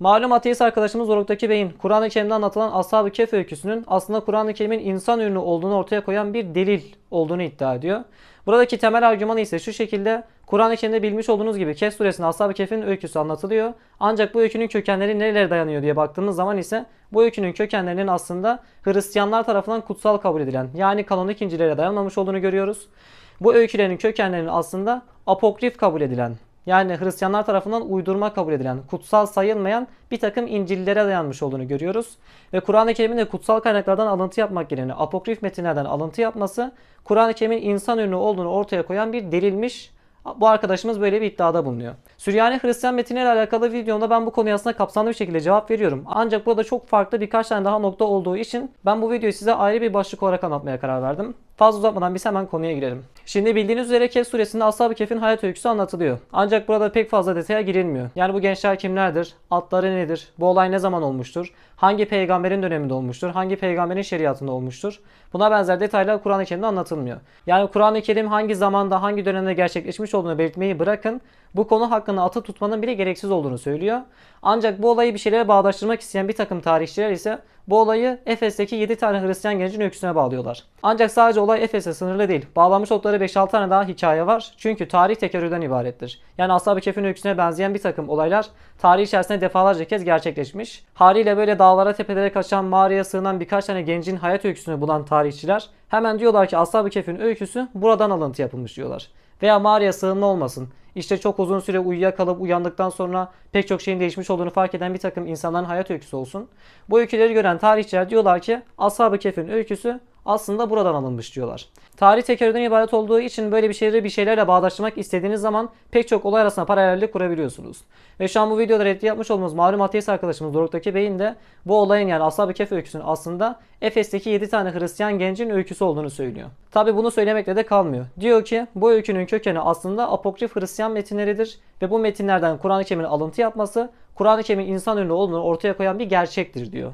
Malum ateist arkadaşımız Zoruktaki Bey'in Kur'an-ı Kerim'de anlatılan Ashab-ı Kehf öyküsünün aslında Kur'an-ı Kerim'in insan ürünü olduğunu ortaya koyan bir delil olduğunu iddia ediyor. Buradaki temel argümanı ise şu şekilde Kur'an-ı Kerim'de bilmiş olduğunuz gibi Kehf suresinde Ashab-ı Kehf'in öyküsü anlatılıyor. Ancak bu öykünün kökenleri nerelere dayanıyor diye baktığımız zaman ise bu öykünün kökenlerinin aslında Hristiyanlar tarafından kutsal kabul edilen yani kanonik İncil'lere dayanmamış olduğunu görüyoruz. Bu öykülerin kökenlerinin aslında apokrif kabul edilen yani Hristiyanlar tarafından uydurma kabul edilen, kutsal sayılmayan bir takım İncil'lere dayanmış olduğunu görüyoruz. Ve Kur'an-ı Kerim'in de kutsal kaynaklardan alıntı yapmak yerine apokrif metinlerden alıntı yapması Kur'an-ı Kerim'in insan ürünü olduğunu ortaya koyan bir delilmiş. Bu arkadaşımız böyle bir iddiada bulunuyor. Süryani Hristiyan metinleriyle alakalı videomda ben bu konuya aslında kapsamlı bir şekilde cevap veriyorum. Ancak burada çok farklı birkaç tane daha nokta olduğu için ben bu videoyu size ayrı bir başlık olarak anlatmaya karar verdim. Fazla uzatmadan biz hemen konuya girelim. Şimdi bildiğiniz üzere Kehf suresinde Ashab-ı Kehf'in hayat öyküsü anlatılıyor. Ancak burada pek fazla detaya girilmiyor. Yani bu gençler kimlerdir? Adları nedir? Bu olay ne zaman olmuştur? Hangi peygamberin döneminde olmuştur? Hangi peygamberin şeriatında olmuştur? Buna benzer detaylar Kur'an-ı Kerim'de anlatılmıyor. Yani Kur'an-ı Kerim hangi zamanda, hangi dönemde gerçekleşmiş olduğunu belirtmeyi bırakın. Bu konu hakkında atı tutmanın bile gereksiz olduğunu söylüyor. Ancak bu olayı bir şeylere bağdaştırmak isteyen bir takım tarihçiler ise bu olayı Efes'teki 7 tane Hristiyan gencin öyküsüne bağlıyorlar. Ancak sadece olay Efes'e sınırlı değil. Bağlanmış oldukları 5-6 tane daha hikaye var. Çünkü tarih tekerrürden ibarettir. Yani Ashab-ı Kehf'in öyküsüne benzeyen bir takım olaylar tarih içerisinde defalarca kez gerçekleşmiş. Haliyle böyle dağlara tepelere kaçan mağaraya sığınan birkaç tane gencin hayat öyküsünü bulan tarihçiler hemen diyorlar ki Ashab-ı Kehf'in öyküsü buradan alıntı yapılmış diyorlar. Veya mağaraya sığınma olmasın. İşte çok uzun süre uyuyakalıp uyandıktan sonra pek çok şeyin değişmiş olduğunu fark eden bir takım insanların hayat öyküsü olsun. Bu öyküleri gören tarihçiler diyorlar ki Ashab-ı Kehf'in öyküsü aslında buradan alınmış diyorlar. Tarih tekerrürden ibaret olduğu için böyle bir şeyleri bir şeylerle bağdaştırmak istediğiniz zaman pek çok olay arasında paralellik kurabiliyorsunuz. Ve şu an bu videoda reddi yapmış olduğumuz malum ateist arkadaşımız Doruk'taki Bey'in de bu olayın yani Ashab-ı Kehf öyküsünün aslında Efes'teki 7 tane Hristiyan gencin öyküsü olduğunu söylüyor. Tabi bunu söylemekle de kalmıyor. Diyor ki bu öykünün kökeni aslında apokrif Hristiyan metinleridir ve bu metinlerden Kur'an-ı Kerim'in alıntı yapması Kur'an-ı Kerim'in insan ünlü olduğunu ortaya koyan bir gerçektir diyor.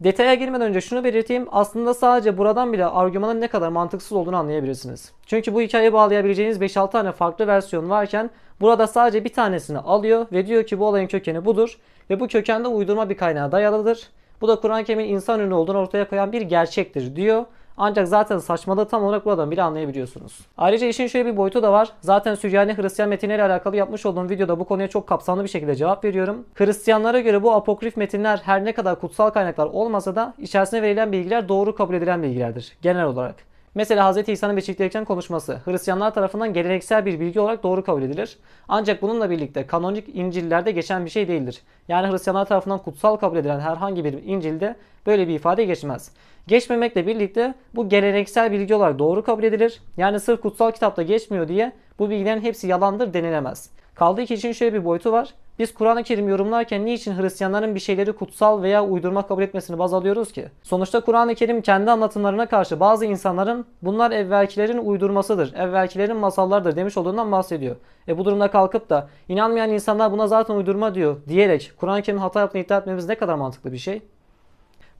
Detaya girmeden önce şunu belirteyim. Aslında sadece buradan bile argümanın ne kadar mantıksız olduğunu anlayabilirsiniz. Çünkü bu hikayeyi bağlayabileceğiniz 5-6 tane farklı versiyon varken burada sadece bir tanesini alıyor ve diyor ki bu olayın kökeni budur ve bu kökende uydurma bir kaynağa dayalıdır. Bu da Kur'an-ı Kerim'in insan ünlü olduğunu ortaya koyan bir gerçektir diyor. Ancak zaten saçmalığı tam olarak buradan bile anlayabiliyorsunuz. Ayrıca işin şöyle bir boyutu da var. Zaten Süryani Hristiyan metinleri alakalı yapmış olduğum videoda bu konuya çok kapsamlı bir şekilde cevap veriyorum. Hristiyanlara göre bu apokrif metinler her ne kadar kutsal kaynaklar olmasa da içerisine verilen bilgiler doğru kabul edilen bilgilerdir genel olarak. Mesela Hz. İsa'nın beşikliğinden konuşması Hristiyanlar tarafından geleneksel bir bilgi olarak doğru kabul edilir. Ancak bununla birlikte kanonik İncil'lerde geçen bir şey değildir. Yani Hristiyanlar tarafından kutsal kabul edilen herhangi bir İncil'de böyle bir ifade geçmez. Geçmemekle birlikte bu geleneksel bilgi olarak doğru kabul edilir. Yani sırf kutsal kitapta geçmiyor diye bu bilgilerin hepsi yalandır denilemez. Kaldığı ki için şöyle bir boyutu var. Biz Kur'an-ı Kerim yorumlarken niçin Hristiyanların bir şeyleri kutsal veya uydurma kabul etmesini baz alıyoruz ki? Sonuçta Kur'an-ı Kerim kendi anlatımlarına karşı bazı insanların bunlar evvelkilerin uydurmasıdır, evvelkilerin masallardır demiş olduğundan bahsediyor. E bu durumda kalkıp da inanmayan insanlar buna zaten uydurma diyor diyerek Kur'an-ı Kerim'in hata yaptığını iddia etmemiz ne kadar mantıklı bir şey?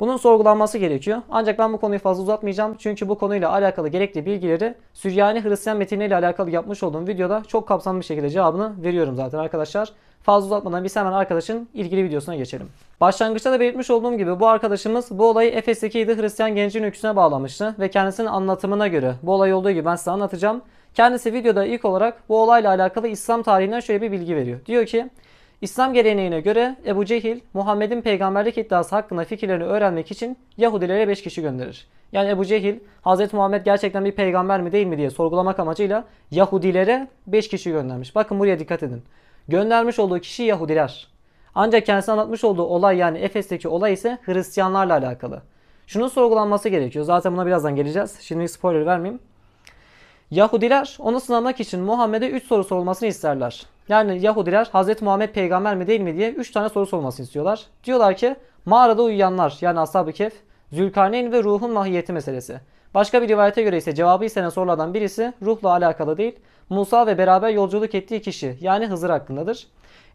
Bunun sorgulanması gerekiyor. Ancak ben bu konuyu fazla uzatmayacağım. Çünkü bu konuyla alakalı gerekli bilgileri Süryani Hristiyan metinleriyle alakalı yapmış olduğum videoda çok kapsamlı bir şekilde cevabını veriyorum zaten arkadaşlar. Fazla uzatmadan biz hemen arkadaşın ilgili videosuna geçelim. Başlangıçta da belirtmiş olduğum gibi bu arkadaşımız bu olayı Efes'teki 7 Hristiyan gencin öyküsüne bağlamıştı ve kendisinin anlatımına göre bu olay olduğu gibi ben size anlatacağım. Kendisi videoda ilk olarak bu olayla alakalı İslam tarihinden şöyle bir bilgi veriyor. Diyor ki İslam geleneğine göre Ebu Cehil Muhammed'in peygamberlik iddiası hakkında fikirlerini öğrenmek için Yahudilere 5 kişi gönderir. Yani Ebu Cehil Hz. Muhammed gerçekten bir peygamber mi değil mi diye sorgulamak amacıyla Yahudilere 5 kişi göndermiş. Bakın buraya dikkat edin. Göndermiş olduğu kişi Yahudiler. Ancak kendisi anlatmış olduğu olay yani Efes'teki olay ise Hristiyanlarla alakalı. Şunun sorgulanması gerekiyor. Zaten buna birazdan geleceğiz. Şimdi spoiler vermeyeyim. Yahudiler onu sınamak için Muhammed'e 3 soru sorulmasını isterler. Yani Yahudiler Hz. Muhammed peygamber mi değil mi diye 3 tane soru sormasını istiyorlar. Diyorlar ki mağarada uyuyanlar yani Ashab-ı Kehf, Zülkarneyn ve ruhun mahiyeti meselesi. Başka bir rivayete göre ise cevabı istenen sorulardan birisi ruhla alakalı değil, Musa ve beraber yolculuk ettiği kişi yani Hızır hakkındadır.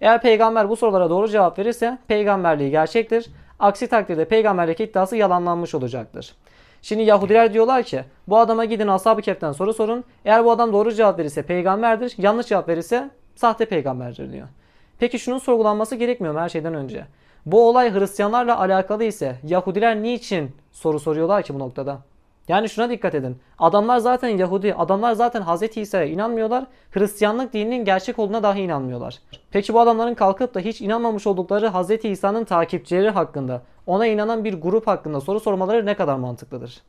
Eğer peygamber bu sorulara doğru cevap verirse peygamberliği gerçektir. Aksi takdirde peygamberlik iddiası yalanlanmış olacaktır. Şimdi Yahudiler diyorlar ki bu adama gidin Ashab-ı Kehf'ten soru sorun. Eğer bu adam doğru cevap verirse peygamberdir. Yanlış cevap verirse sahte peygamberdir diyor. Peki şunun sorgulanması gerekmiyor mu her şeyden önce? Bu olay Hristiyanlarla alakalı ise Yahudiler niçin soru soruyorlar ki bu noktada? Yani şuna dikkat edin. Adamlar zaten Yahudi, adamlar zaten Hz. İsa'ya inanmıyorlar. Hristiyanlık dininin gerçek olduğuna dahi inanmıyorlar. Peki bu adamların kalkıp da hiç inanmamış oldukları Hz. İsa'nın takipçileri hakkında, ona inanan bir grup hakkında soru sormaları ne kadar mantıklıdır?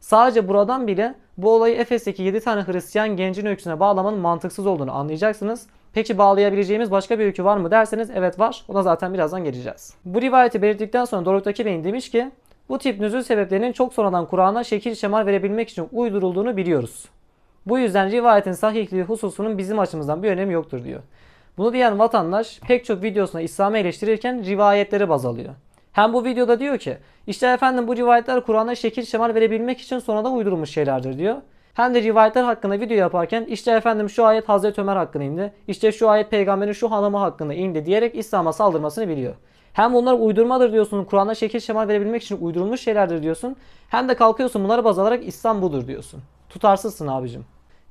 Sadece buradan bile bu olayı Efes'teki 7 tane Hristiyan gencin öyküsüne bağlamanın mantıksız olduğunu anlayacaksınız. Peki bağlayabileceğimiz başka bir öykü var mı derseniz evet var. Ona zaten birazdan geleceğiz. Bu rivayeti belirttikten sonra Doruk Taki Bey'in demiş ki bu tip nüzul sebeplerinin çok sonradan Kur'an'a şekil şemal verebilmek için uydurulduğunu biliyoruz. Bu yüzden rivayetin sahihliği hususunun bizim açımızdan bir önemi yoktur diyor. Bunu diyen vatandaş pek çok videosunda İslam'ı eleştirirken rivayetleri baz alıyor. Hem bu videoda diyor ki işte efendim bu rivayetler Kur'an'a şekil şemal verebilmek için sonradan uydurulmuş şeylerdir diyor. Hem de rivayetler hakkında video yaparken işte efendim şu ayet Hazreti Ömer hakkında indi. İşte şu ayet peygamberin şu hanımı hakkında indi diyerek İslam'a saldırmasını biliyor. Hem bunlar uydurmadır diyorsun. Kur'an'a şekil şemal verebilmek için uydurulmuş şeylerdir diyorsun. Hem de kalkıyorsun bunları baz alarak İslam budur diyorsun. Tutarsızsın abicim.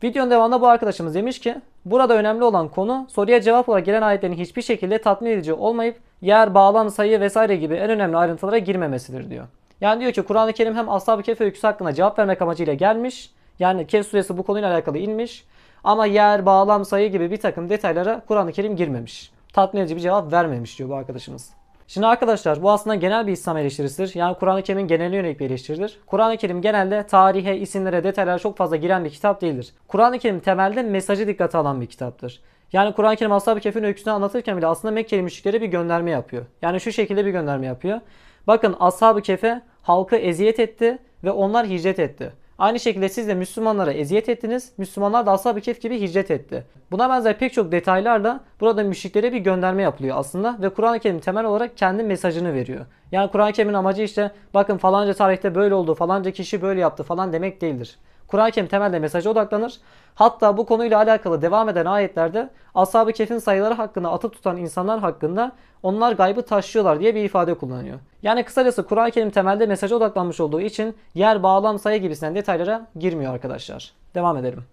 Videonun devamında bu arkadaşımız demiş ki burada önemli olan konu soruya cevap olarak gelen ayetlerin hiçbir şekilde tatmin edici olmayıp yer, bağlam, sayı vesaire gibi en önemli ayrıntılara girmemesidir diyor. Yani diyor ki Kur'an-ı Kerim hem Ashab-ı Kehf öyküsü hakkında cevap vermek amacıyla gelmiş. Yani Kehf suresi bu konuyla alakalı inmiş. Ama yer, bağlam, sayı gibi bir takım detaylara Kur'an-ı Kerim girmemiş. Tatmin edici bir cevap vermemiş diyor bu arkadaşımız. Şimdi arkadaşlar bu aslında genel bir İslam eleştirisidir. Yani Kur'an-ı Kerim'in geneline yönelik bir eleştiridir. Kur'an-ı Kerim genelde tarihe, isimlere, detaylara çok fazla giren bir kitap değildir. Kur'an-ı Kerim temelde mesajı dikkate alan bir kitaptır. Yani Kur'an-ı Kerim Ashab-ı Kehf'in öyküsünü anlatırken bile aslında Mekkeli müşriklere bir gönderme yapıyor. Yani şu şekilde bir gönderme yapıyor. Bakın Ashab-ı Kehf'e halkı eziyet etti ve onlar hicret etti. Aynı şekilde siz de Müslümanlara eziyet ettiniz. Müslümanlar da Ashab-ı Kehf gibi hicret etti. Buna benzer pek çok detaylarla burada müşriklere bir gönderme yapılıyor aslında. Ve Kur'an-ı Kerim temel olarak kendi mesajını veriyor. Yani Kur'an-ı Kerim'in amacı işte bakın falanca tarihte böyle oldu, falanca kişi böyle yaptı falan demek değildir. Kur'an-ı Kerim temelde mesaja odaklanır. Hatta bu konuyla alakalı devam eden ayetlerde Ashab-ı Kehf'in sayıları hakkında atıp tutan insanlar hakkında onlar gaybı taşıyorlar diye bir ifade kullanıyor. Yani kısacası Kur'an-ı Kerim temelde mesaja odaklanmış olduğu için yer, bağlam, sayı gibisinden detaylara girmiyor arkadaşlar. Devam edelim.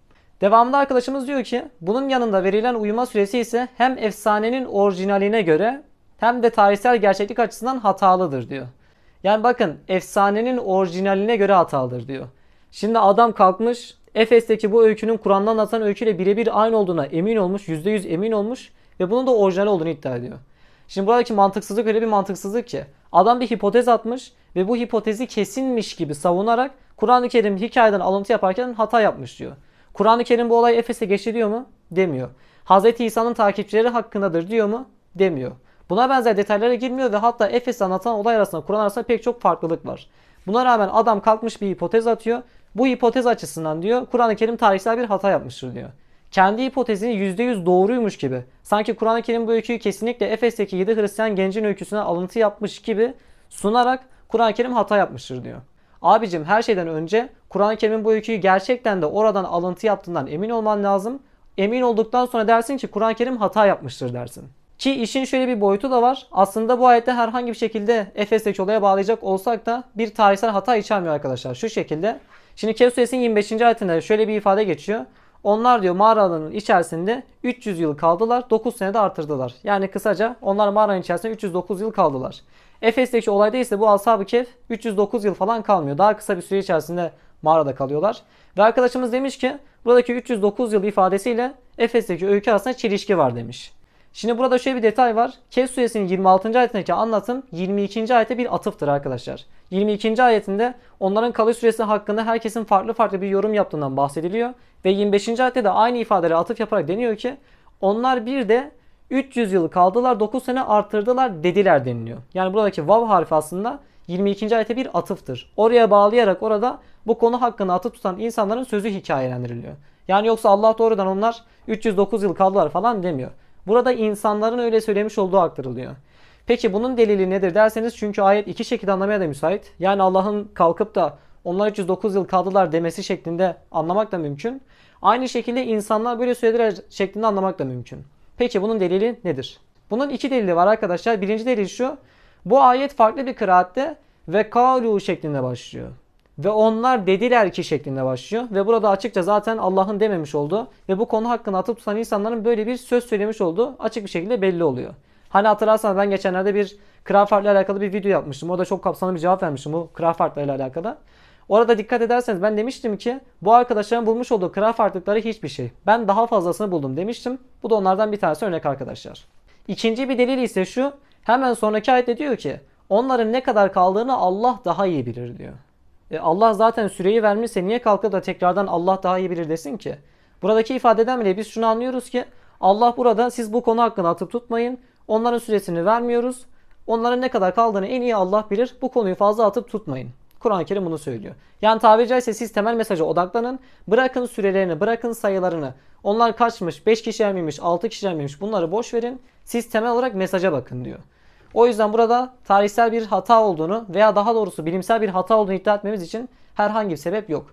Devamında arkadaşımız diyor ki bunun yanında verilen uyuma süresi ise hem efsanenin orijinaline göre hem de tarihsel gerçeklik açısından hatalıdır diyor. Yani bakın efsanenin orijinaline göre hatalıdır diyor. Şimdi adam kalkmış Efes'teki bu öykünün Kur'an'dan anlatan öyküyle birebir aynı olduğuna emin olmuş, %100 emin olmuş ve bunun da orijinal olduğunu iddia ediyor. Şimdi buradaki mantıksızlık öyle bir mantıksızlık ki adam bir hipotez atmış ve bu hipotezi kesinmiş gibi savunarak Kur'an-ı Kerim hikayeden alıntı yaparken hata yapmış diyor. Kur'an-ı Kerim bu olay Efes'e geçti diyor mu? Demiyor. Hz. İsa'nın takipçileri hakkındadır diyor mu? Demiyor. Buna benzer detaylara girmiyor ve hatta Efes'te anlatan olay arasında Kur'an arasında pek çok farklılık var. Buna rağmen adam kalkmış bir hipotez atıyor. Bu hipotez açısından diyor Kur'an-ı Kerim tarihsel bir hata yapmıştır diyor. Kendi hipotezini %100 doğruymuş gibi. Sanki Kur'an-ı Kerim bu öyküyü kesinlikle Efes'teki 7 Hristiyan gencin öyküsüne alıntı yapmış gibi sunarak Kur'an-ı Kerim hata yapmıştır diyor. Abicim her şeyden önce Kur'an-ı Kerim'in bu öyküyü gerçekten de oradan alıntı yaptığından emin olman lazım. Emin olduktan sonra dersin ki Kur'an-ı Kerim hata yapmıştır dersin. Ki işin şöyle bir boyutu da var. Aslında bu ayette herhangi bir şekilde Efes'teki olaya bağlayacak olsak da bir tarihsel hata içermiyor arkadaşlar. Şu şekilde. Şimdi Kehf suresinin 25. ayetinde şöyle bir ifade geçiyor. Onlar diyor mağaranın içerisinde 300 yıl kaldılar. 9 senede artırdılar. Yani kısaca onlar mağaranın içerisinde 309 yıl kaldılar. Efes'teki olayda ise bu Ashab-ı Kehf 309 yıl falan kalmıyor. Daha kısa bir süre içerisinde mağarada kalıyorlar. Ve arkadaşımız demiş ki buradaki 309 yıl ifadesiyle Efes'teki öykü arasında çelişki var demiş. Şimdi burada şöyle bir detay var. Kehf suresinin 26. ayetindeki anlatım 22. ayete bir atıftır arkadaşlar. 22. ayetinde onların kalış süresi hakkında herkesin farklı farklı bir yorum yaptığından bahsediliyor. Ve 25. ayette de aynı ifadeleri atıf yaparak deniyor ki onlar bir de 300 yıl kaldılar 9 sene arttırdılar dediler deniliyor. Yani buradaki vav harfi aslında 22. ayete bir atıftır. Oraya bağlayarak orada bu konu hakkında atıf tutan insanların sözü hikayelendiriliyor. Yani yoksa Allah doğrudan onlar 309 yıl kaldılar falan demiyor. Burada insanların öyle söylemiş olduğu aktarılıyor. Peki bunun delili nedir derseniz çünkü ayet iki şekilde anlamaya da müsait. Yani Allah'ın kalkıp da onlar 309 yıl kaldılar demesi şeklinde anlamak da mümkün. Aynı şekilde insanlar böyle söylediler şeklinde anlamak da mümkün. Peki bunun delili nedir? Bunun iki delili var arkadaşlar. Birinci delil şu. Bu ayet farklı bir kıraatte ve kalu şeklinde başlıyor. Ve onlar dediler ki şeklinde başlıyor. Ve burada açıkça zaten Allah'ın dememiş olduğu ve bu konu hakkında atıp tutan insanların böyle bir söz söylemiş olduğu açık bir şekilde belli oluyor. Hani hatırlarsanız ben geçenlerde bir Crawford ile alakalı bir video yapmıştım. Orada çok kapsamlı bir cevap vermiştim bu Crawford ile alakalı. Orada dikkat ederseniz ben demiştim ki bu arkadaşların bulmuş olduğu kral farklılıkları hiçbir şey. Ben daha fazlasını buldum demiştim. Bu da onlardan bir tanesi örnek arkadaşlar. İkinci bir delil ise şu. Hemen sonraki ayette diyor ki onların ne kadar kaldığını Allah daha iyi bilir diyor. E Allah zaten süreyi vermişse niye kalkıp da tekrardan Allah daha iyi bilir desin ki? Buradaki ifadeden bile biz şunu anlıyoruz ki Allah burada siz bu konu hakkında atıp tutmayın. Onların süresini vermiyoruz. Onların ne kadar kaldığını en iyi Allah bilir. Bu konuyu fazla atıp tutmayın. Kur'an-ı Kerim bunu söylüyor. Yani tabiri caizse siz temel mesaja odaklanın. Bırakın sürelerini, bırakın sayılarını. Onlar kaçmış, 5 kişiler miymiş, 6 kişiler miymiş bunları boş verin. Siz temel olarak mesaja bakın diyor. O yüzden burada tarihsel bir hata olduğunu veya daha doğrusu bilimsel bir hata olduğunu iddia etmemiz için herhangi bir sebep yok.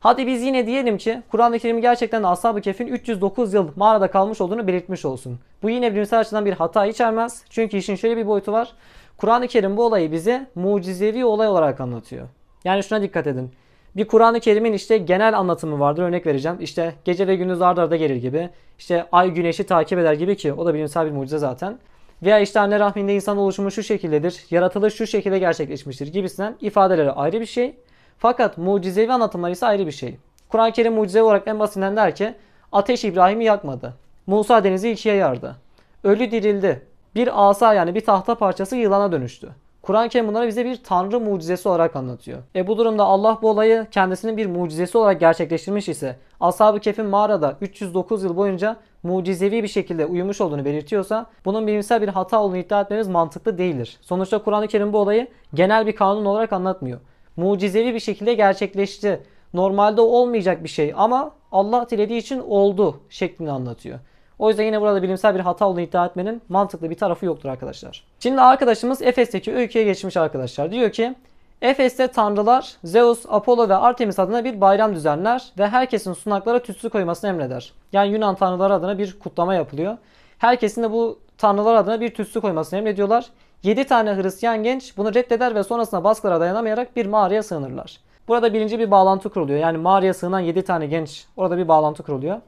Hadi biz yine diyelim ki Kur'an-ı Kerim gerçekten Ashab-ı Kehf'in 309 yıl mağarada kalmış olduğunu belirtmiş olsun. Bu yine bilimsel açıdan bir hata içermez. Çünkü işin şöyle bir boyutu var. Kur'an-ı Kerim bu olayı bize mucizevi olay olarak anlatıyor. Yani şuna dikkat edin. Bir Kur'an-ı Kerim'in işte genel anlatımı vardır. Örnek vereceğim. İşte gece ve gündüz arda arda gelir gibi. İşte ay güneşi takip eder gibi ki o da bilimsel bir mucize zaten. Veya işte anne rahminde insan oluşumu şu şekildedir. Yaratılış şu şekilde gerçekleşmiştir gibisinden ifadeleri ayrı bir şey. Fakat mucizevi anlatımlar ise ayrı bir şey. Kur'an-ı Kerim mucizevi olarak en basitinden der ki ateş İbrahim'i yakmadı. Musa denizi ikiye yardı. Ölü dirildi. Bir asa yani bir tahta parçası yılana dönüştü. Kur'an-ı Kerim bunları bize bir tanrı mucizesi olarak anlatıyor. E bu durumda Allah bu olayı kendisinin bir mucizesi olarak gerçekleştirmiş ise Ashab-ı Kehf'in mağarada 309 yıl boyunca mucizevi bir şekilde uyumuş olduğunu belirtiyorsa bunun bilimsel bir hata olduğunu iddia etmemiz mantıklı değildir. Sonuçta Kur'an-ı Kerim bu olayı genel bir kanun olarak anlatmıyor. Mucizevi bir şekilde gerçekleşti. Normalde olmayacak bir şey ama Allah dilediği için oldu şeklinde anlatıyor. O yüzden yine burada bilimsel bir hata olduğunu iddia etmenin mantıklı bir tarafı yoktur arkadaşlar. Şimdi arkadaşımız Efes'teki öyküye geçmiş arkadaşlar. Diyor ki Efes'te tanrılar Zeus, Apollo ve Artemis adına bir bayram düzenler ve herkesin sunaklara tütsü koymasını emreder. Yani Yunan tanrıları adına bir kutlama yapılıyor. Herkesin de bu tanrılar adına bir tütsü koymasını emrediyorlar. 7 tane Hristiyan genç bunu reddeder ve sonrasında baskılara dayanamayarak bir mağaraya sığınırlar. Burada birinci bir bağlantı kuruluyor. Yani mağaraya sığınan 7 tane genç orada bir bağlantı kuruluyor.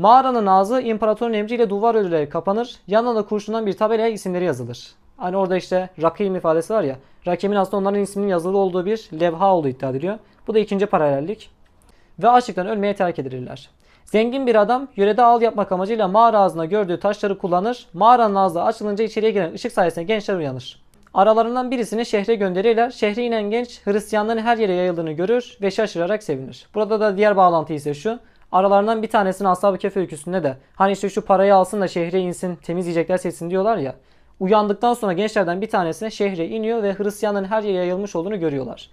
Mağaranın ağzı imparatorun emriyle duvar örüleri kapanır. Yanına da kurşundan bir tabelaya isimleri yazılır. Hani orada işte Rakim ifadesi var ya. Rakim'in aslında onların isminin yazılı olduğu bir levha olduğu iddia ediliyor. Bu da ikinci paralellik. Ve açlıktan ölmeye terk edilirler. Zengin bir adam yörede ağıl yapmak amacıyla mağara ağzına gördüğü taşları kullanır. Mağaranın ağzı açılınca içeriye giren ışık sayesinde gençler uyanır. Aralarından birisini şehre gönderirler. Şehre inen genç Hristiyanların her yere yayıldığını görür ve şaşırarak sevinir. Burada da diğer bağlantı ise şu. Aralarından bir tanesini Ashab-ı Kehf öyküsünde de hani işte şu parayı alsın da şehre insin temiz yiyecekler seçsin diyorlar ya. Uyandıktan sonra gençlerden bir tanesine şehre iniyor ve Hristiyanların her yere yayılmış olduğunu görüyorlar.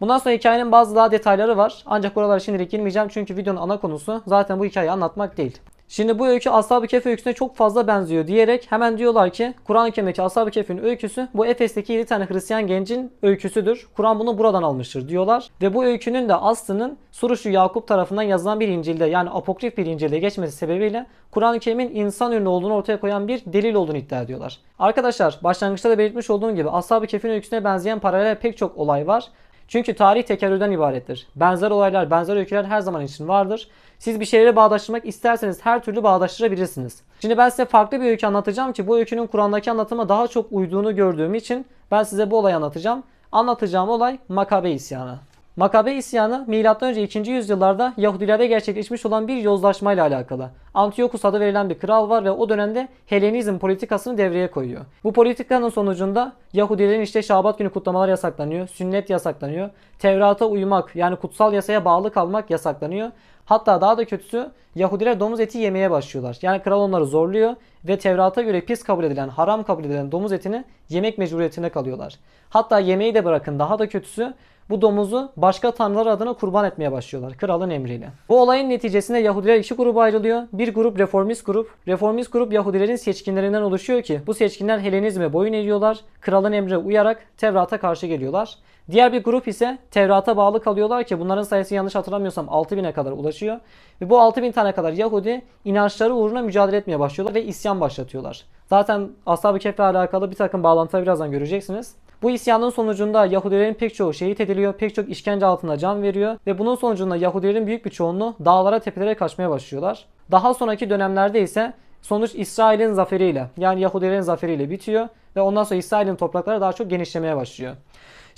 Bundan sonra hikayenin bazı daha detayları var. Ancak buralara şimdilik girmeyeceğim çünkü videonun ana konusu zaten bu hikayeyi anlatmak değil. Şimdi bu öykü Ashab-ı Kehf öyküsüne çok fazla benziyor diyerek hemen diyorlar ki Kur'an-ı Kerim'deki Ashab-ı Kehf'in öyküsü bu Efes'teki 7 tane Hristiyan gencin öyküsüdür. Kur'an bunu buradan almıştır diyorlar. Ve bu öykünün de aslının Suruşu Yakup tarafından yazılan bir İncil'de yani apokrif bir İncil'de geçmesi sebebiyle Kur'an-ı Kerim'in insan ürünü olduğunu ortaya koyan bir delil olduğunu iddia ediyorlar. Arkadaşlar başlangıçta da belirtmiş olduğum gibi Ashab-ı Kehf'in öyküsüne benzeyen paralel pek çok olay var. Çünkü tarih tekerrürden ibarettir. Benzer olaylar, benzer öyküler her zaman için vardır. Siz bir şeyleri bağdaştırmak isterseniz her türlü bağdaştırabilirsiniz. Şimdi ben size farklı bir öykü anlatacağım ki bu öykünün Kur'an'daki anlatıma daha çok uyduğunu gördüğüm için ben size bu olayı anlatacağım. Anlatacağım olay Makabe isyanı. Makabe isyanı M.Ö. 2. yüzyıllarda Yahudilerde gerçekleşmiş olan bir yozlaşmayla alakalı. Antiochus adı verilen bir kral var ve o dönemde Helenizm politikasını devreye koyuyor. Bu politikanın sonucunda Yahudilerin işte Şabat günü kutlamalar yasaklanıyor, sünnet yasaklanıyor, Tevrat'a uymak yani kutsal yasaya bağlı kalmak yasaklanıyor. Hatta daha da kötüsü Yahudiler domuz eti yemeye başlıyorlar. Yani kral onları zorluyor ve Tevrat'a göre pis kabul edilen, haram kabul edilen domuz etini yemek mecburiyetine kalıyorlar. Hatta yemeği de bırakın daha da kötüsü bu domuzu başka tanrılar adına kurban etmeye başlıyorlar kralın emriyle. Bu olayın neticesinde Yahudiler iki gruba ayrılıyor. Bir grup reformist grup. Reformist grup Yahudilerin seçkinlerinden oluşuyor ki bu seçkinler Helenizme boyun eğiyorlar. Kralın emrine uyarak Tevrat'a karşı geliyorlar. Diğer bir grup ise Tevrat'a bağlı kalıyorlar ki bunların sayısı yanlış hatırlamıyorsam 6000'e kadar ulaşıyor. Ve bu 6000 tane kadar Yahudi inançları uğruna mücadele etmeye başlıyorlar ve isyan başlatıyorlar. Zaten Ashab-ı Kehf'le alakalı bir takım bağlantıları birazdan göreceksiniz. Bu isyanın sonucunda Yahudilerin pek çoğu şehit ediliyor, pek çok işkence altında can veriyor ve bunun sonucunda Yahudilerin büyük bir çoğunluğu dağlara, tepelere kaçmaya başlıyorlar. Daha sonraki dönemlerde ise sonuç İsrail'in zaferiyle yani Yahudilerin zaferiyle bitiyor ve ondan sonra İsrail'in toprakları daha çok genişlemeye başlıyor.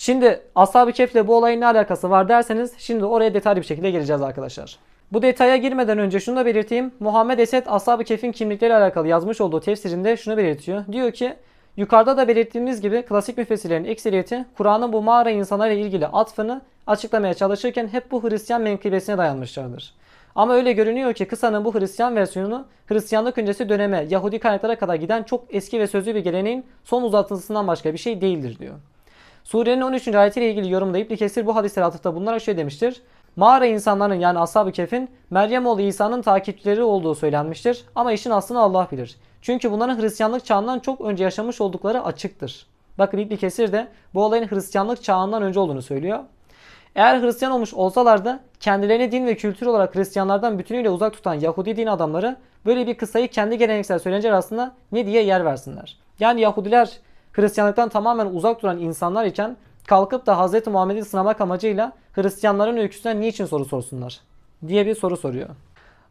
Şimdi Ashab-ı Kehf'le bu olayın ne alakası var derseniz şimdi oraya detaylı bir şekilde geleceğiz arkadaşlar. Bu detaya girmeden önce şunu da belirteyim. Muhammed Esed Ashab-ı Kehf'in kimlikleriyle alakalı yazmış olduğu tefsirinde şunu belirtiyor. Diyor ki yukarıda da belirttiğimiz gibi klasik müfessirlerin ekseriyeti Kur'an'ın bu mağara insanlarıyla ilgili atfını açıklamaya çalışırken hep bu Hristiyan menkıbesine dayanmışlardır. Ama öyle görünüyor ki kısanın bu Hristiyan versiyonu Hristiyanlık öncesi döneme Yahudi kaynaklara kadar giden çok eski ve sözlü bir geleneğin son uzatılısından başka bir şey değildir diyor. Surenin 13. ayetiyle ilgili yorumda İbn Kesir bu hadislere atıfta bulunarak şöyle demiştir. Mağara insanların yani Ashab-ı Kehf'in Meryem oğlu İsa'nın takipçileri olduğu söylenmiştir ama işin aslını Allah bilir. Çünkü bunların Hristiyanlık çağından çok önce yaşamış oldukları açıktır. Bakın İbn Kesir de bu olayın Hristiyanlık çağından önce olduğunu söylüyor. Eğer Hristiyan olmuş olsalardı kendilerini din ve kültür olarak Hristiyanlardan bütünüyle uzak tutan Yahudi din adamları böyle bir kıssayı kendi geleneksel söylenceler arasında ne diye yer versinler. Yani Yahudiler Hristiyanlıktan tamamen uzak duran insanlar iken kalkıp da Hz. Muhammed'i sınamak amacıyla Hristiyanların öyküsünden niçin soru sorsunlar diye bir soru soruyor.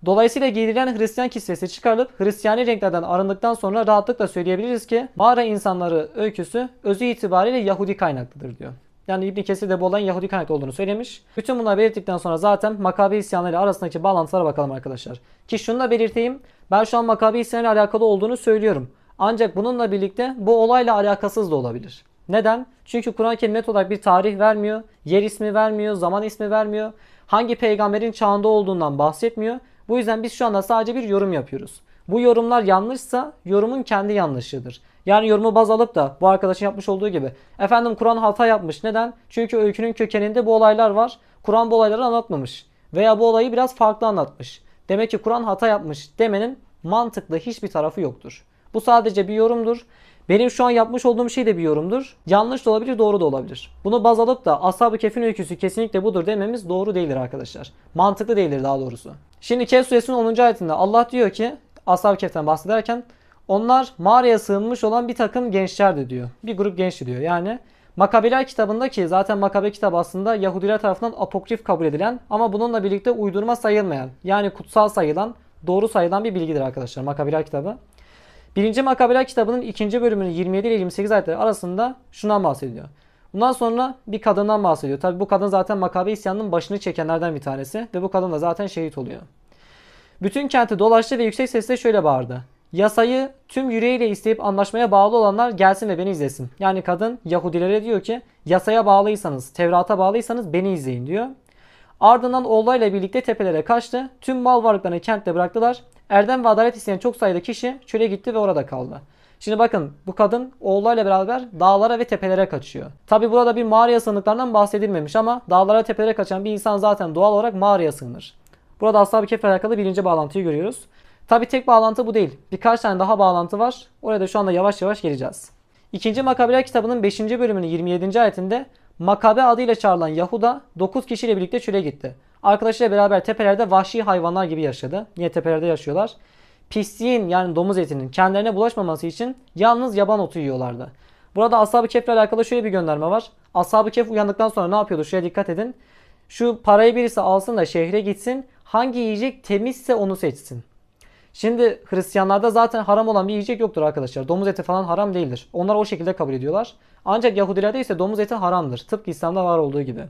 Dolayısıyla giydirilen Hristiyan kisvesi çıkarılıp Hristiyani renklerden arındıktan sonra rahatlıkla söyleyebiliriz ki mağara insanları öyküsü özü itibariyle Yahudi kaynaklıdır diyor. Yani İbn Kesir de bu olayın Yahudi kaynaklı olduğunu söylemiş. Bütün bunları belirttikten sonra zaten Makabe isyanları arasındaki bağlantılara bakalım arkadaşlar. Ki şunu da belirteyim. Ben şu an Makabe isyanıyla alakalı olduğunu söylüyorum. Ancak bununla birlikte bu olayla alakasız da olabilir. Neden? Çünkü Kur'an-ı Kerim net olarak bir tarih vermiyor, yer ismi vermiyor, zaman ismi vermiyor. Hangi peygamberin çağında olduğundan bahsetmiyor. Bu yüzden biz şu anda sadece bir yorum yapıyoruz. Bu yorumlar yanlışsa yorumun kendi yanlışıdır. Yani yorumu baz alıp da bu arkadaşın yapmış olduğu gibi efendim Kur'an hata yapmış. Neden? Çünkü öykünün kökeninde bu olaylar var. Kur'an bu olayları anlatmamış. Veya bu olayı biraz farklı anlatmış. Demek ki Kur'an hata yapmış demenin mantıklı hiçbir tarafı yoktur. Bu sadece bir yorumdur. Benim şu an yapmış olduğum şey de bir yorumdur. Yanlış da olabilir, doğru da olabilir. Bunu baz alıp da Ashab-ı Kehf'in öyküsü kesinlikle budur dememiz doğru değildir arkadaşlar. Mantıklı değildir daha doğrusu. Şimdi Kehf suresinin 10. ayetinde Allah diyor ki Ashab-ı Kehf'ten bahsederken onlar mağaraya sığınmış olan bir takım gençlerdi diyor. Bir grup gençti diyor. Yani Makabeler kitabında ki zaten Makabe kitabı aslında Yahudiler tarafından apokrif kabul edilen ama bununla birlikte uydurma sayılmayan yani kutsal sayılan doğru sayılan bir bilgidir arkadaşlar Makabeler kitabı. Birinci Makabeler kitabının ikinci bölümünün 27 ile 28 ayetleri arasında şundan bahsediyor. Bundan sonra bir kadından bahsediyor. Tabi bu kadın zaten Makabe isyanının başını çekenlerden bir tanesi ve bu kadın da zaten şehit oluyor. Bütün kenti dolaştı ve yüksek sesle şöyle bağırdı. Yasayı tüm yüreğiyle isteyip anlaşmaya bağlı olanlar gelsin ve beni izlesin. Yani kadın Yahudilere diyor ki yasaya bağlıysanız, Tevrat'a bağlıysanız beni izleyin diyor. Ardından oğullarıyla birlikte tepelere kaçtı. Tüm mal varlıklarını kentte bıraktılar. Erdem ve adalet isteyen çok sayıda kişi çöle gitti ve orada kaldı. Şimdi bakın bu kadın oğullarıyla beraber dağlara ve tepelere kaçıyor. Tabi burada bir mağaraya sığındıklarından bahsedilmemiş ama dağlara tepelere kaçan bir insan zaten doğal olarak mağaraya sığınır. Burada Ashab-ı Kehf'le alakalı birinci bağlantıyı görüyoruz. Tabi tek bağlantı bu değil. Birkaç tane daha bağlantı var. Oraya da şu anda yavaş yavaş geleceğiz. İkinci Makabeler kitabının 5. bölümünün 27. ayetinde Makabe adıyla çağrılan Yahuda 9 kişiyle birlikte çöle gitti. Arkadaşıyla beraber tepelerde vahşi hayvanlar gibi yaşadı. Niye tepelerde yaşıyorlar? Pisliğin yani domuz etinin kendilerine bulaşmaması için yalnız yaban otu yiyorlardı. Burada Ashab-ı Kehf'le alakalı şöyle bir gönderme var. Ashab-ı Kehf uyandıktan sonra ne yapıyordu? Şuraya dikkat edin. Şu parayı birisi alsın da şehre gitsin. Hangi yiyecek temizse onu seçsin. Şimdi Hristiyanlarda zaten haram olan bir yiyecek yoktur arkadaşlar. Domuz eti falan haram değildir. Onlar o şekilde kabul ediyorlar. Ancak Yahudilerde ise domuz eti haramdır. Tıpkı İslam'da var olduğu gibi.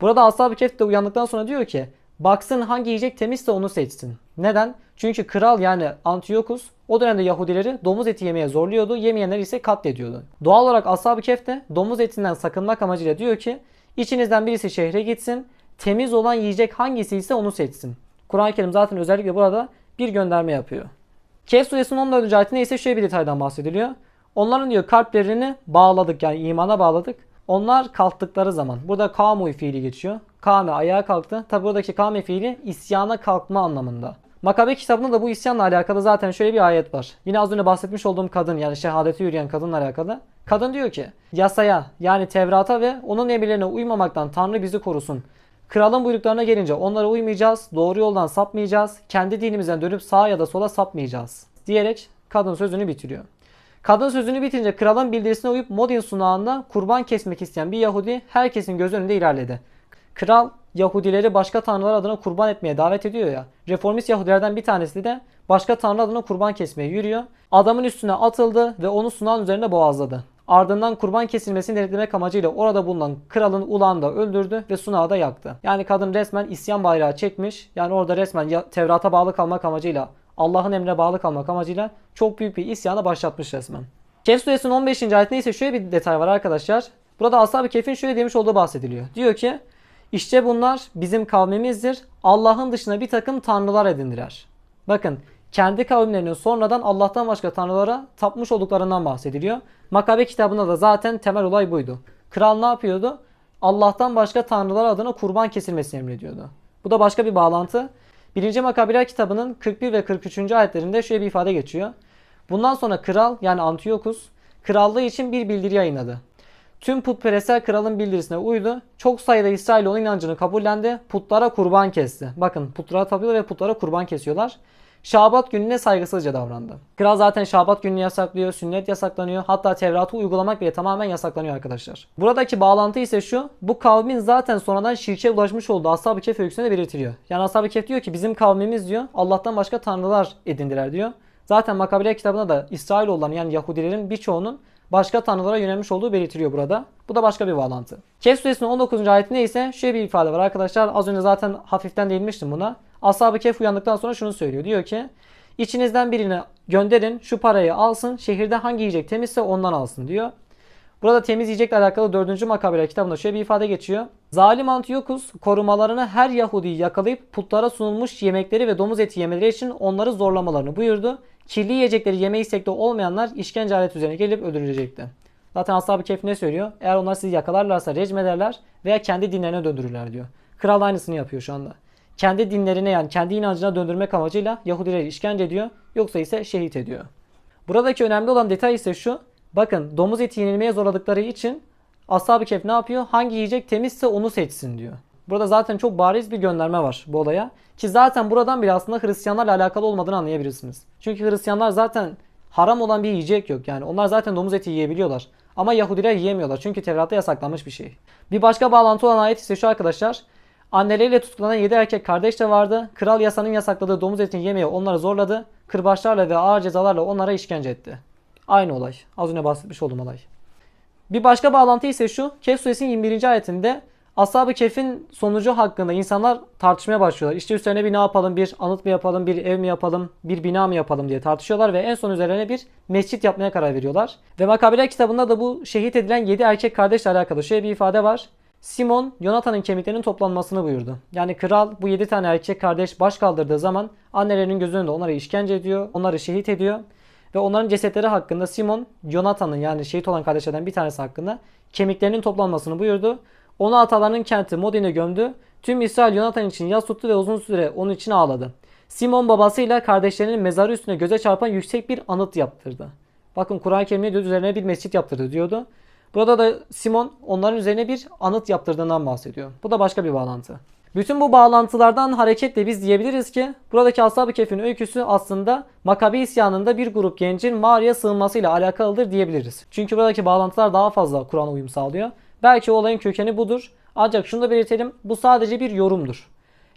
Burada Ashab-ı Kehf de uyandıktan sonra diyor ki baksın hangi yiyecek temizse onu seçsin. Neden? Çünkü kral yani Antiochus o dönemde Yahudileri domuz eti yemeye zorluyordu. Yemeyenler ise katlediyordu. Doğal olarak Ashab-ı Kehf de domuz etinden sakınmak amacıyla diyor ki içinizden birisi şehre gitsin. Temiz olan yiyecek hangisi ise onu seçsin. Kur'an-ı Kerim zaten özellikle burada bir gönderme yapıyor. Kehf suresinin 14. ayetinde ise şöyle bir detaydan bahsediliyor. Onların diyor kalplerini bağladık yani imana bağladık. Onlar kalktıkları zaman. Burada kamu fiili geçiyor. Kame ayağa kalktı. Tabi buradaki kame fiili isyana kalkma anlamında. Makabe kitabında da bu isyanla alakalı zaten şöyle bir ayet var. Yine az önce bahsetmiş olduğum kadın yani şehadete yürüyen kadınla alakalı. Kadın diyor ki yasaya yani Tevrat'a ve onun emirlerine uymamaktan Tanrı bizi korusun. Kralın buyruklarına gelince onlara uymayacağız, doğru yoldan sapmayacağız, kendi dinimizden dönüp sağa ya da sola sapmayacağız diyerek kadın sözünü bitiriyor. Kadın sözünü bitince kralın bildirisine uyup Modin sunağında kurban kesmek isteyen bir Yahudi herkesin göz önünde ilerledi. Kral Yahudileri başka tanrılar adına kurban etmeye davet ediyor ya. Reformist Yahudilerden bir tanesi de başka tanrı adına kurban kesmeye yürüyor. Adamın üstüne atıldı ve onu sunağın üzerinde boğazladı. Ardından kurban kesilmesini denetlemek amacıyla orada bulunan kralın ulağını da öldürdü ve sunağı da yaktı. Yani kadın resmen isyan bayrağı çekmiş. Yani orada resmen Tevrat'a bağlı kalmak amacıyla Allah'ın emrine bağlı kalmak amacıyla çok büyük bir isyana başlatmış resmen. Kehf suresinin 15. ayetinde ise şöyle bir detay var arkadaşlar. Burada Ashab-ı Kehf'in şöyle demiş olduğu bahsediliyor. Diyor ki işte bunlar bizim kavmimizdir. Allah'ın dışına bir takım tanrılar edindiler. Bakın kendi kavimlerinin sonradan Allah'tan başka tanrılara tapmış olduklarından bahsediliyor. Makabe kitabında da zaten temel olay buydu. Kral ne yapıyordu? Allah'tan başka tanrılar adına kurban kesilmesini emrediyordu. Bu da başka bir bağlantı. 1. Makabiler kitabının 41 ve 43. ayetlerinde şöyle bir ifade geçiyor. Bundan sonra kral yani Antiokus krallığı için bir bildiri yayınladı. Tüm putperestler kralın bildirisine uydu. Çok sayıda İsrail onun inancını kabullendi. Putlara kurban kesti. Bakın putlara tapıyorlar ve putlara kurban kesiyorlar. Şabat gününe saygısızca davrandı. Kral zaten Şabat gününü yasaklıyor, sünnet yasaklanıyor. Hatta Tevrat'ı uygulamak bile tamamen yasaklanıyor arkadaşlar. Buradaki bağlantı ise şu. Bu kavmin zaten sonradan şirke ulaşmış olduğu Ashab-ı Kehf öyküsünde belirtiliyor. Yani Ashab-ı Kehf diyor ki bizim kavmimiz diyor Allah'tan başka tanrılar edindiler diyor. Zaten Makabiler kitabında da İsrailoğulların yani Yahudilerin birçoğunun başka tanrılara yönelmiş olduğu belirtiliyor burada. Bu da başka bir bağlantı. Kehf suresinin 19. ayetinde ise şöyle bir ifade var arkadaşlar. Az önce zaten hafiften değinmiştim buna. Ashab-ı Kehf uyandıktan sonra şunu söylüyor. Diyor ki içinizden birini gönderin şu parayı alsın. Şehirde hangi yiyecek temizse ondan alsın diyor. Burada temiz yiyecekle alakalı 4. Makabeler kitabında şöyle bir ifade geçiyor. Zalim Antiokus korumalarını her Yahudi'yi yakalayıp putlara sunulmuş yemekleri ve domuz eti yemeleri için onları zorlamalarını buyurdu. Kirli yiyecekleri yeme istekli olmayanlar işkence aleti üzerine gelip öldürülecekti. Zaten Ashab-ı Kehf ne söylüyor? Eğer onlar sizi yakalarlarsa rejim ederler veya kendi dinlerine döndürürler diyor. Kral aynısını yapıyor şu anda. Kendi dinlerine yani kendi inancına döndürmek amacıyla Yahudileri işkence ediyor. Yoksa ise şehit ediyor. Buradaki önemli olan detay ise şu. Bakın domuz eti yenilmeye zorladıkları için Ashab-ı Kehf ne yapıyor? Hangi yiyecek temizse onu seçsin diyor. Burada zaten çok bariz bir gönderme var bu olaya. Ki zaten buradan bile aslında Hristiyanlarla alakalı olmadığını anlayabilirsiniz. Çünkü Hristiyanlar zaten haram olan bir yiyecek yok yani. Onlar zaten domuz eti yiyebiliyorlar. Ama Yahudiler yiyemiyorlar. Çünkü Tevrat'ta yasaklanmış bir şey. Bir başka bağlantı olan ayet ise şu arkadaşlar. Anneleriyle tutuklanan 7 erkek kardeş de vardı. Kral yasanın yasakladığı domuz etini yemeye onları zorladı. Kırbaçlarla ve ağır cezalarla onlara işkence etti. Aynı olay. Az önce bahsetmiş olduğum olay. Bir başka bağlantı ise şu. Kehf suresinin 21. ayetinde Ashab-ı Kehf'in sonucu hakkında insanlar tartışmaya başlıyorlar. İşte üstlerine bir ne yapalım, bir anıt mı yapalım, bir ev mi yapalım, bir bina mı yapalım diye tartışıyorlar ve en son üzerine bir mescit yapmaya karar veriyorlar. Ve Makabiler kitabında da bu şehit edilen 7 erkek kardeşle alakalı şöyle bir ifade var. Simon, Yonatan'ın kemiklerinin toplanmasını buyurdu. Yani kral bu 7 tane erkek kardeş baş kaldırdığı zaman annelerinin gözü önünde onları işkence ediyor, onları şehit ediyor. Ve onların cesetleri hakkında Simon, Yonatan'ın yani şehit olan kardeşlerden bir tanesi hakkında kemiklerinin toplanmasını buyurdu. Onu atalarının kenti Modin'e gömdü. Tüm İsrail Yonatan için yas tuttu ve uzun süre onun için ağladı. Simon babasıyla kardeşlerinin mezarı üstüne göze çarpan yüksek bir anıt yaptırdı. Bakın Kur'an-ı Kerim'de üzerine bir mescit yaptırdı diyordu. Burada da Simon onların üzerine bir anıt yaptırdığından bahsediyor. Bu da başka bir bağlantı. Bütün bu bağlantılardan hareketle biz diyebiliriz ki buradaki Ashab-ı Kehf'in öyküsü aslında Makabe isyanında bir grup gencin mağaraya sığınmasıyla alakalıdır diyebiliriz. Çünkü buradaki bağlantılar daha fazla Kur'an'a uyum sağlıyor. Belki olayın kökeni budur. Ancak şunu da belirtelim. Bu sadece bir yorumdur.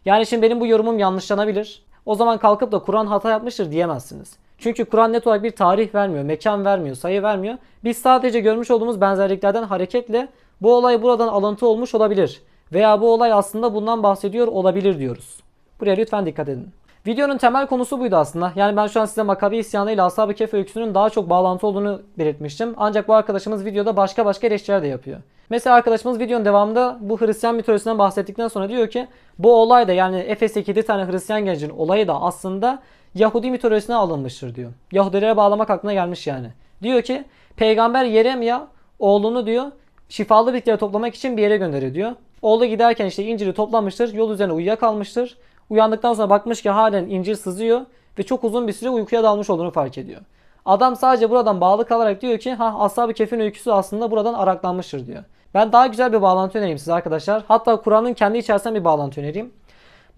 Yani şimdi benim bu yorumum yanlışlanabilir. O zaman kalkıp da Kur'an hata yapmıştır diyemezsiniz. Çünkü Kur'an net olarak bir tarih vermiyor, mekan vermiyor, sayı vermiyor. Biz sadece görmüş olduğumuz benzerliklerden hareketle bu olay buradan alıntı olmuş olabilir. Veya bu olay aslında bundan bahsediyor olabilir diyoruz. Buraya lütfen dikkat edin. Videonun temel konusu buydu aslında. Yani ben şu an size Makabi isyanı ile Ashab-ı Kehf öyküsünün daha çok bağlantı olduğunu belirtmiştim. Ancak bu arkadaşımız videoda başka başka eleştiriler de yapıyor. Mesela arkadaşımız videonun devamında bu Hristiyan mitolojisinden bahsettikten sonra diyor ki bu olay da yani Efes'teki 7 tane Hristiyan gencin olayı da aslında Yahudi mitolojisine alınmıştır diyor. Yahudilere bağlamak aklına gelmiş yani. Diyor ki peygamber Yeremya oğlunu diyor şifalı bitkileri toplamak için bir yere gönderiyor diyor. Oğlu giderken işte inciri toplamıştır. Yol üzerine uyuyakalmıştır. Uyandıktan sonra bakmış ki halen incir sızıyor ve çok uzun bir süre uykuya dalmış olduğunu fark ediyor. Adam sadece buradan bağlı kalarak diyor ki ha Ashab-ı Kehf'in öyküsü aslında buradan araklanmıştır diyor. Ben daha güzel bir bağlantı önereyim size arkadaşlar. Hatta Kur'an'ın kendi içerisinden bir bağlantı önereyim.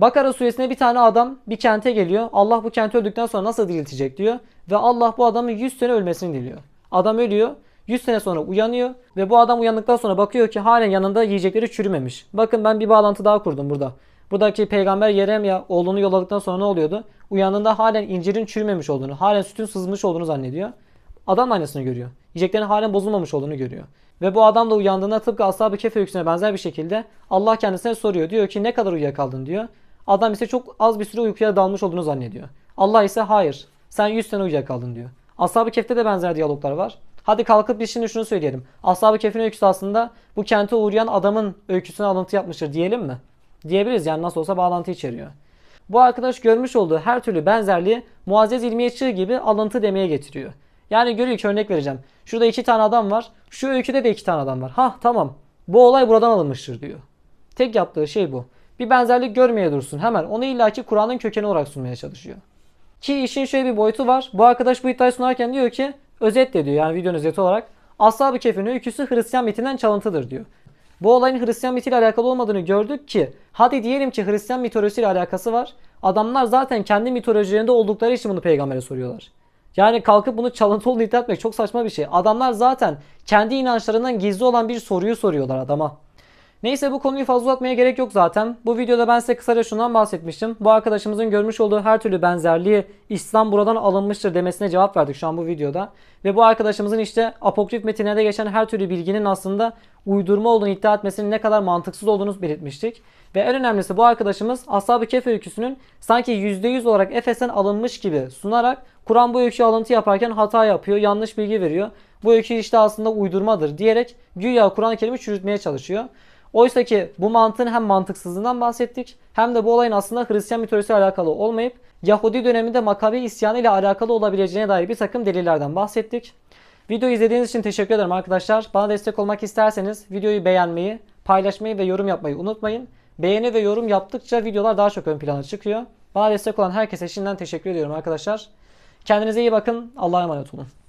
Bakara suresinde bir tane adam bir kente geliyor. Allah bu kenti öldükten sonra nasıl diriltecek diyor. Ve Allah bu adamın 100 sene ölmesini diliyor. Adam ölüyor. 100 sene sonra uyanıyor ve bu adam uyandıktan sonra bakıyor ki halen yanında yiyecekleri çürümemiş. Bakın ben bir bağlantı daha kurdum burada. Buradaki peygamber Yeremya oğlunu yolladıktan sonra ne oluyordu? Uyandığında halen incirin çürümemiş olduğunu, halen sütün sızmış olduğunu zannediyor. Adam da aynısını görüyor. Yiyeceklerin halen bozulmamış olduğunu görüyor. Ve bu adam da uyandığında tıpkı Ashab-ı öyküsüne benzer bir şekilde Allah kendisine soruyor. Diyor ki ne kadar uyuyakaldın diyor. Adam ise çok az bir süre uykuya dalmış olduğunu zannediyor. Allah ise hayır sen 100 sene uyuyakaldın diyor. Ashab-ı Kehf'te de benzer diyaloglar var. Hadi kalkıp biz şimdi şunu söyleyelim. Ashab-ı Kehf'in öyküsü aslında bu kente uğrayan adamın öyküsüne alıntı yapmıştır diyelim mi? Diyebiliriz yani nasıl olsa bağlantı içeriyor. Bu arkadaş görmüş olduğu her türlü benzerliği Muazzez İlmiye gibi alıntı demeye getiriyor. Yani görüyor ki örnek vereceğim. Şurada iki tane adam var. Şu öyküde de iki tane adam var. Ha tamam. Bu olay buradan alınmıştır diyor. Tek yaptığı şey bu. Bir benzerlik görmeye dursun hemen. Onu illaki Kur'an'ın kökeni olarak sunmaya çalışıyor. Ki işin şöyle bir boyutu var. Bu arkadaş bu iddiayı sunarken diyor ki özetle diyor yani videonun özeti olarak Ashab-ı Kehf'in öyküsü Hristiyan mitinden çalıntıdır diyor. Bu olayın Hristiyan mitiyle alakalı olmadığını gördük ki hadi diyelim ki Hristiyan mitolojisiyle alakası var. Adamlar zaten kendi mitolojilerinde oldukları için bunu peygambere soruyorlar. Yani kalkıp bunu çalıntı olduğunu iddia etmek çok saçma bir şey. Adamlar zaten kendi inançlarından gizli olan bir soruyu soruyorlar adama. Neyse bu konuyu fazla uzatmaya gerek yok zaten. Bu videoda ben size kısaca şundan bahsetmiştim. Bu arkadaşımızın görmüş olduğu her türlü benzerliği İslam buradan alınmıştır demesine cevap verdik şu an bu videoda. Ve bu arkadaşımızın işte apokrif metinlerde geçen her türlü bilginin aslında uydurma olduğunu iddia etmesinin ne kadar mantıksız olduğunu belirtmiştik. Ve en önemlisi bu arkadaşımız Ashab-ı Kehf öyküsünün sanki %100 olarak Efes'ten alınmış gibi sunarak Kur'an bu öyküye alıntı yaparken hata yapıyor, yanlış bilgi veriyor. Bu öykü işte aslında uydurmadır diyerek güya Kur'an-ı Kerim'i çürütmeye çalışıyor. Oysa ki bu mantığın hem mantıksızlığından bahsettik hem de bu olayın aslında Hristiyan mitolojisiyle alakalı olmayıp Yahudi döneminde Makabe isyanı ile alakalı olabileceğine dair bir takım delillerden bahsettik. Videoyu izlediğiniz için teşekkür ederim arkadaşlar. Bana destek olmak isterseniz videoyu beğenmeyi, paylaşmayı ve yorum yapmayı unutmayın. Beğeni ve yorum yaptıkça videolar daha çok ön plana çıkıyor. Bana destek olan herkese şimdiden teşekkür ediyorum arkadaşlar. Kendinize iyi bakın. Allah'a emanet olun.